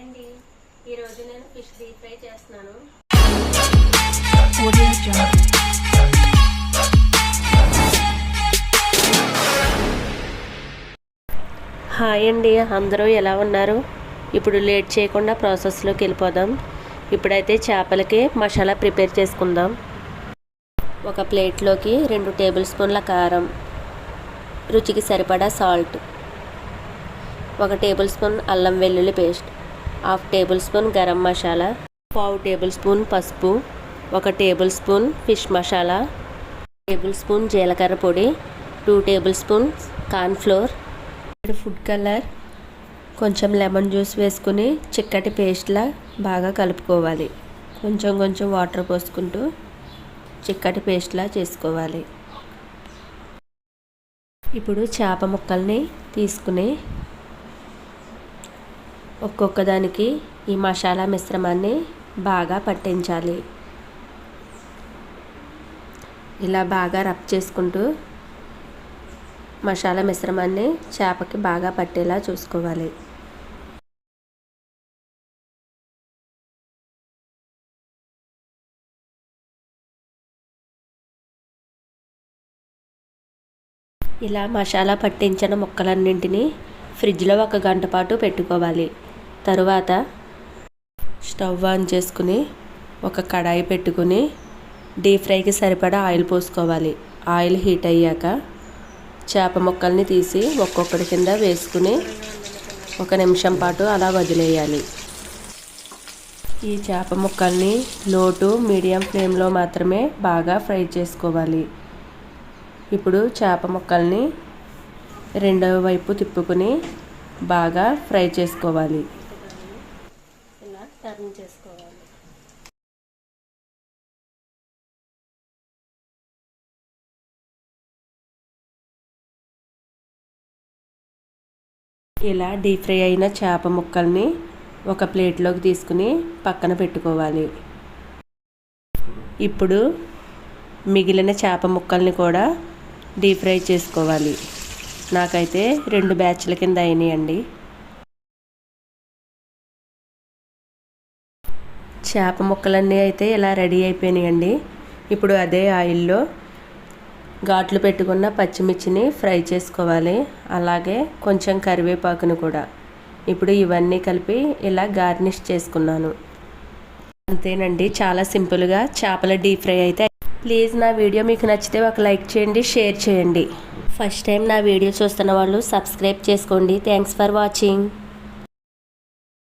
అండి ఈరోజు నేను ఫిష్ డీప్ ఫ్రై చేస్తున్నాను. హాయ్ అండి అందరూ ఎలా ఉన్నారు? ఇప్పుడు లేట్ చేయకుండా ప్రాసెస్లోకి వెళ్ళిపోదాం. ఇప్పుడైతే చేపలకి మసాలా ప్రిపేర్ చేసుకుందాం. ఒక ప్లేట్లోకి రెండు టేబుల్ స్పూన్ల కారం. రుచికి సరిపడా సాల్ట్. ఒక టేబుల్ స్పూన్ అల్లం వెల్లుల్లి paste. Half tablespoon garam masala పావు టేబుల్ స్పూన్ పసుపు ఒక table spoon fish masala table spoon జీలకర్ర పొడి two tablespoon cornflour food colour కొంచెం లెమన్ జ్యూస్ వేసుకుని చిక్కటి పేస్ట్లా బాగా కలుపుకోవాలి. కొంచెం కొంచెం వాటర్ పోసుకుంటూ చిక్కటి పేస్ట్లా చేసుకోవాలి. ఇప్పుడు చేప ముక్కల్ని తీసుకుని ఒక్కొక్క దానికి ఈ మసాలా మిశ్రమాన్ని బాగా పట్టించాలి. ఇలా బాగా రబ్ చేసుకుంటూ మసాలా మిశ్రమాన్ని చేపకి బాగా పట్టేలా చూసుకోవాలి. ఇలా మసాలా పట్టించిన ముక్కలన్నింటినీ ఫ్రిడ్జ్లో ఒక గంట పాటు పెట్టుకోవాలి. తరువాత స్టవ్ ఆన్ చేసుకుని ఒక కడాయి పెట్టుకుని డీప్ ఫ్రైకి సరిపడా ఆయిల్ పోసుకోవాలి. ఆయిల్ హీట్ అయ్యాక చేప ముక్కల్ని తీసి ఒక్కొక్కటి కింద వేసుకుని ఒక నిమిషం పాటు అలా వదిలేయాలి. ఈ చేప ముక్కల్ని లోటు మీడియం ఫ్లేమ్లో మాత్రమే బాగా ఫ్రై చేసుకోవాలి. ఇప్పుడు చేప ముక్కల్ని రెండవ వైపు తిప్పుకుని బాగా ఫ్రై చేసుకోవాలి. టర్న్ చేసుకోవాలి. ఇలా డీప్ ఫ్రై అయిన చేప ముక్కల్ని ఒక ప్లేట్లోకి తీసుకుని పక్కన పెట్టుకోవాలి. ఇప్పుడు మిగిలిన చేప ముక్కల్ని కూడా డీప్ ఫ్రై చేసుకోవాలి. నాకైతే రెండు బ్యాచ్ల కింద అయినాయండి. చేప ముక్కలన్నీ అయితే ఇలా రెడీ అయిపోయినాయండి. ఇప్పుడు అదే ఆయిల్లో ఘాట్లు పెట్టుకున్న పచ్చిమిర్చిని ఫ్రై చేసుకోవాలి. అలాగే కొంచెం కరివేపాకును కూడా. ఇప్పుడు ఇవన్నీ కలిపి ఇలా గార్నిష్ చేసుకున్నాను. అంతేనండి చాలా సింపుల్గా చేపల డీప్ ఫ్రై అయితే ప్లీజ్ నా వీడియో మీకు నచ్చితే ఒక లైక్ చేయండి షేర్ చేయండి. ఫస్ట్ టైం నా వీడియో చూస్తున్న వాళ్ళు సబ్స్క్రైబ్ చేసుకోండి. Thanks for watching.